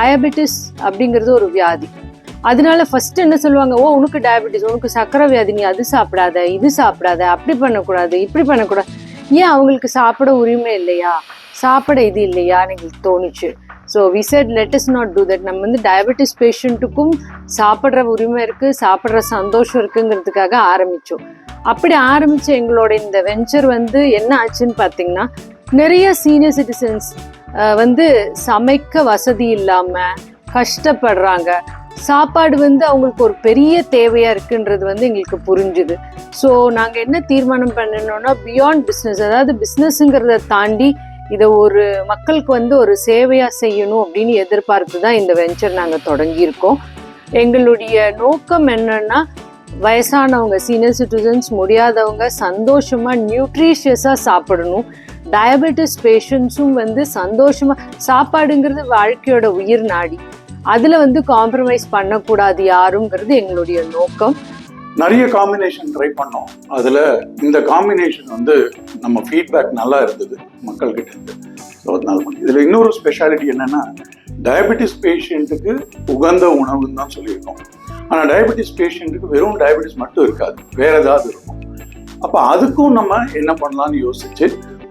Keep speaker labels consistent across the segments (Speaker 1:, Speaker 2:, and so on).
Speaker 1: Diabetes அப்படிங்கிறது ஒரு வியாதி. அதனால ஃபர்ஸ்ட் என்ன சொல்லுவாங்க? ஓ உனக்கு டயபெட்டிஸ் உனக்கு சக்கரை வியாதி நீ அது சாப்பிடாத இது சாப்பிடாத அப்படி பண்ணக்கூடாது இப்படி பண்ணக்கூடாது. ஏன் அவங்களுக்கு சாப்பிட உரிமை இல்லையா? சாப்பிட இது இல்லையான்னு எங்களுக்கு தோணுச்சு. So we set let's not do that நம்ம வந்து டயபெட்டிஸ் பேஷண்ட்டுக்கும் சாப்பிட்ற உரிமை இருக்குது சாப்பிட்ற சந்தோஷம் இருக்குங்கிறதுக்காக ஆரம்பித்தோம் அப்படி ஆரம்பித்த எங்களோட இந்த வெஞ்சர் வந்து என்ன ஆச்சுன்னு பார்த்தீங்கன்னா நிறைய சீனியர் சிட்டிசன்ஸ் வந்து சமைக்க வசதி இல்லாமல் கஷ்டப்படுறாங்க. சாப்பாடு வந்து அவங்களுக்கு ஒரு பெரிய தேவையா இருக்குன்றது வந்து எங்களுக்கு புரிஞ்சுது. ஸோ நாங்கள் என்ன தீர்மானம் பண்ணணும்னா பியாண்ட் பிஸ்னஸ் அதாவது பிஸ்னஸ்ங்கிறத தாண்டி இதை ஒரு மக்களுக்கு வந்து ஒரு சேவையா செய்யணும் அப்படின்னு எதிர்பார்த்து தான் இந்த வெஞ்சர் நாங்கள் தொடங்கியிருக்கோம். எங்களுடைய நோக்கம் என்னன்னா வயசானவங்க சீனியர் சிட்டிசன்ஸ் முடியாதவங்க சந்தோஷமா நியூட்ரிஷியஸாக சாப்பிடணும். டயபெட்டிஸ் பேஷண்ட்ஸும் வந்து சந்தோஷமா சாப்பாடுங்கிறது வாழ்க்கையோட உயிர் நாடி. அதுல வந்து காம்ப்ரமைஸ் பண்ணக்கூடாது யாருங்கிறது எங்களுடைய நோக்கம்.
Speaker 2: நிறைய காம்பினேஷன் ட்ரை பண்ணோம். அதுல இந்த காம்பினேஷன் வந்து நம்ம ஃபீட்பேக் நல்லா இருந்தது மக்கள்கிட்ட இருந்து. ஸோ அதனால இதுல இன்னொரு ஸ்பெஷாலிட்டி என்னன்னா டயபெட்டிஸ் பேஷண்ட்டுக்கு உகந்த உணவுன்னு தான் சொல்லியிருக்கோம். ஆனால் டயபெட்டிஸ் பேஷண்ட்டுக்கு வெறும் டயபெட்டிஸ் மட்டும் இருக்காது. வேற ஏதாவது இருக்கும். அப்போ அதுக்கும் நம்ம என்ன பண்ணலாம்னு யோசிச்சு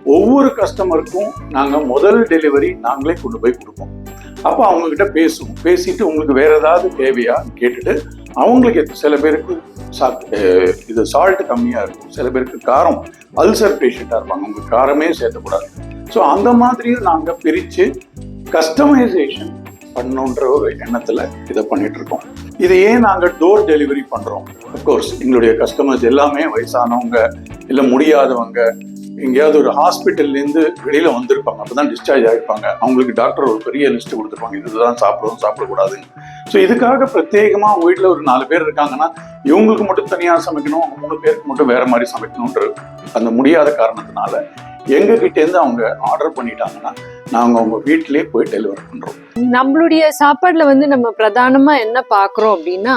Speaker 2: ஒவ்வொரு கஸ்டமருக்கும் நாங்கள் முதல் டெலிவரி நாங்களே கொண்டு போய் கொடுப்போம். அப்போ அவங்கக்கிட்ட பேசுவோம். பேசிட்டு உங்களுக்கு வேற ஏதாவது தேவையான்னு கேட்டுட்டு அவங்களுக்கு சில பேருக்கு சா- இது சால்ட் கம்மியாக இருக்கும். சில பேருக்கு காரம் அல்சர் பேஷண்ட்டாக இருப்பாங்க. உங்களுக்கு காரமே சேர்த்தக்கூடாது. ஸோ அந்த மாதிரியும் நாங்கள் பிரித்து கஸ்டமைசேஷன் பண்ணணுன்ற ஒரு எண்ணத்தில் இதை பண்ணிட்டு இருக்கோம். இதை ஏன் நாங்கள் டோர் டெலிவரி பண்ணுறோம் அஃப்கோர்ஸ் எங்களுடைய கஸ்டமர்ஸ் எல்லாமே வயசானவங்க இல்லை முடியாதவங்க எங்கேயாவது ஒரு ஹாஸ்பிட்டல்லேருந்து வெளியில் வந்திருப்பாங்க. அப்போ தான் டிஸ்சார்ஜ் ஆகிருப்பாங்க அவங்களுக்கு டாக்டர் ஒரு பெரிய லிஸ்ட் கொடுத்துருப்பாங்க. இதுதான் சாப்பிடணும் சாப்பிடக்கூடாதுன்னு. ஸோ இதுக்காக பிரத்யேகமாக அவங்க வீட்டில் ஒரு நாலு பேர் இருக்காங்கன்னா இவங்களுக்கு மட்டும் தனியாக சமைக்கணும் அவங்க மூணு பேருக்கு மட்டும் வேறு மாதிரி சமைக்கணுன்ற அந்த முடியாத காரணத்தினால எங்ககிட்டேருந்து அவங்க ஆர்டர் பண்ணிட்டாங்கன்னா நாங்கள் அவங்க வீட்டிலே போய் டெலிவர் பண்ணுறோம்
Speaker 1: நம்மளுடைய சாப்பாட்டில் வந்து நம்ம பிரதானமாக என்ன பார்க்குறோம் அப்படின்னா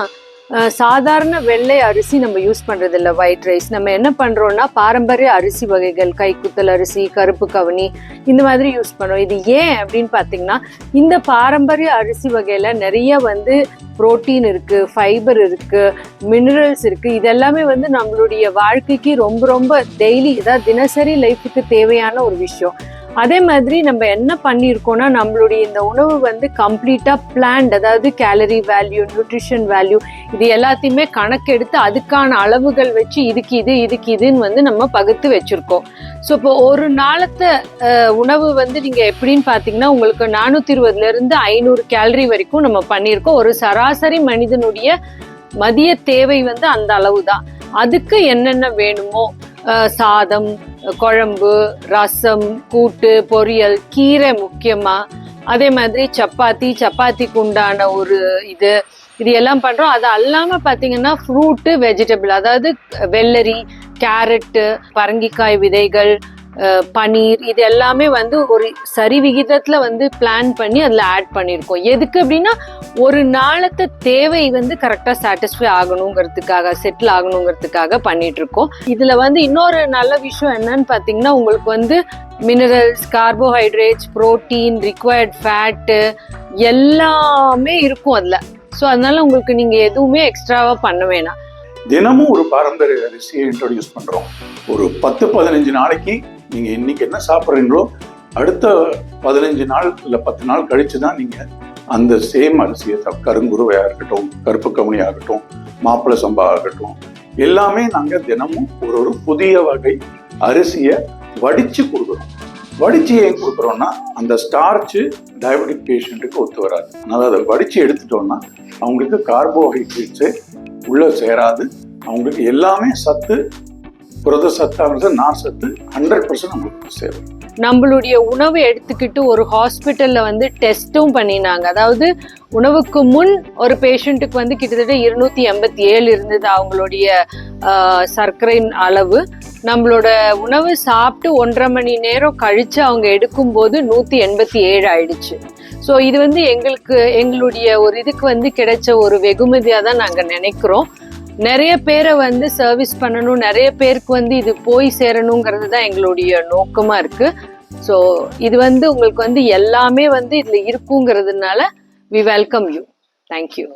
Speaker 1: சாதாரண வெள்ளை அரிசி நம்ம யூஸ் பண்றது இல்லை ஒயிட் ரைஸ் நம்ம என்ன பண்றோம்னா பாரம்பரிய அரிசி வகைகள் கைக்குத்தல் அரிசி கருப்பு கவனி இந்த மாதிரி யூஸ் பண்ணுறோம் இது ஏன் அப்படின்னு பார்த்தீங்கன்னா இந்த பாரம்பரிய அரிசி வகையில நிறைய வந்து புரோட்டீன் இருக்கு ஃபைபர் இருக்கு மினரல்ஸ் இருக்கு. இதெல்லாமே வந்து நம்மளுடைய வாழ்க்கைக்கு ரொம்ப ரொம்ப டெய்லி இதான் தினசரி லைஃபுக்கு தேவையான ஒரு விஷயம். அதே மாதிரி நம்ம என்ன பண்ணியிருக்கோம்னா நம்மளுடைய இந்த உணவு வந்து கம்ப்ளீட்டா பிளான்ட் அதாவது கேலரி வேல்யூ நியூட்ரிஷன் வேல்யூ இது எல்லாத்தையுமே கணக்கெடுத்து அதுக்கான அளவுகள் வச்சு இதுக்கு இது இதுக்கு இதுன்னு வந்து நம்ம பகுத்து வச்சிருக்கோம். ஸோ இப்போ ஒரு நாளத்த உணவு வந்து நீங்க எப்படின்னு பார்த்தீங்கன்னா உங்களுக்கு நானூத்தி இருபதுல இருந்து ஐநூறு கேலரி வரைக்கும் நம்ம பண்ணியிருக்கோம். ஒரு சராசரி மனிதனுடைய மதிய தேவை வந்து அந்த அளவு தான் அதுக்கு என்னென்ன வேணுமோ சாதம் குழம்பு ரசம் கூட்டு பொரியல் கீரை முக்கியமா. அதே மாதிரி சப்பாத்தி சப்பாத்திக்கு உண்டான ஒரு இது இது எல்லாம் பண்றோம். அது அல்லாம பாத்தீங்கன்னா ஃப்ரூட்டு வெஜிடபிள் அதாவது வெள்ளரி கேரட்டு பரங்கிக்காய் விதைகள் பனீர் இது எல்லாமே வந்து ஒரு சரி விகிதத்தில் வந்து பிளான் பண்ணி அதில் ஆட் பண்ணியிருக்கோம் எதுக்கு அப்படின்னா ஒரு நாளത്തെ தேவை வந்து கரெக்டாக சாட்டிஸ்ஃபை ஆகணுங்கிறதுக்காக செட்டில் ஆகணுங்கிறதுக்காக பண்ணிகிட்ருக்கோம் இதில் வந்து இன்னொரு நல்ல விஷயம் என்னன்னு பார்த்தீங்கன்னா உங்களுக்கு வந்து minerals carbohydrates protein required fat எல்லாமே இருக்கும் அதில். ஸோ அதனால உங்களுக்கு நீங்கள் எதுவுமே எக்ஸ்ட்ராவாக பண்ண வேணாம்.
Speaker 2: தினமும் ஒரு பாரம்பரிய அரிசியை இன்ட்ரோடியூஸ் பண்ணுறோம் ஒரு பத்து பதினஞ்சு நாளைக்கு நீங்கள் இன்னைக்கு என்ன சாப்பிட்றீங்களோ அடுத்த பதினஞ்சு நாள் இல்லை பத்து நாள் கழித்து தான் நீங்கள் அந்த சேம் அரிசியை கருங்குருவையாக இருக்கட்டும் கருப்பு கவுனி ஆகட்டும் மாப்பிளை சம்பா ஆகட்டும் எல்லாமே நாங்கள் தினமும் ஒரு ஒரு புதிய வகை அரிசியை வடித்து கொடுக்குறோம். வடித்து ஏன் கொடுக்குறோன்னா அந்த ஸ்டார்ச்சு டயபெட்டிக் பேஷண்ட்டுக்கு ஒத்து வராது. அதனால் அதை வடித்து எடுத்துட்டோம்னா அவங்களுக்கு கார்போஹைட்ரேட்ஸு உள்ளே சேராது. அவங்களுக்கு எல்லாமே சத்து புரத சத்தானது நார் சத்து ஹண்ட்ரட் பர்சன்ட் நம்மளுக்கு சேரும்
Speaker 1: நம்மளுடைய உணவை எடுத்துக்கிட்டு ஒரு ஹாஸ்பிட்டல்ல வந்து டெஸ்ட்டும் பண்ணினாங்க. அதாவது உணவுக்கு முன் ஒரு பேஷண்ட்டுக்கு வந்து கிட்டத்தட்ட இருநூத்தி எண்பத்தி ஏழு இருந்தது அவங்களுடைய ஆஹ், சர்க்கரையின் அளவு. நம்மளோட உணவு சாப்பிட்டு ஒன்றரை மணி நேரம் கழிச்சு அவங்க எடுக்கும்போது நூத்தி எண்பத்தி ஏழு ஆயிடுச்சு. ஸோ இது வந்து எங்களுக்கு எங்களுடைய ஒரு இதுக்கு வந்து கிடைச்ச ஒரு வெகுமதியாக தான் நாங்கள் நினைக்கிறோம். நிறைய பேரை வந்து சர்வீஸ் பண்ணணும் நிறைய பேருக்கு வந்து இது போய் சேரணுங்கிறது தான் எங்களுடைய நோக்கமாக இருக்கு. ஸோ இது வந்து உங்களுக்கு வந்து எல்லாமே வந்து இதில் இருக்குங்கிறதுனால வி வெல்கம் யூ தேங்க்யூ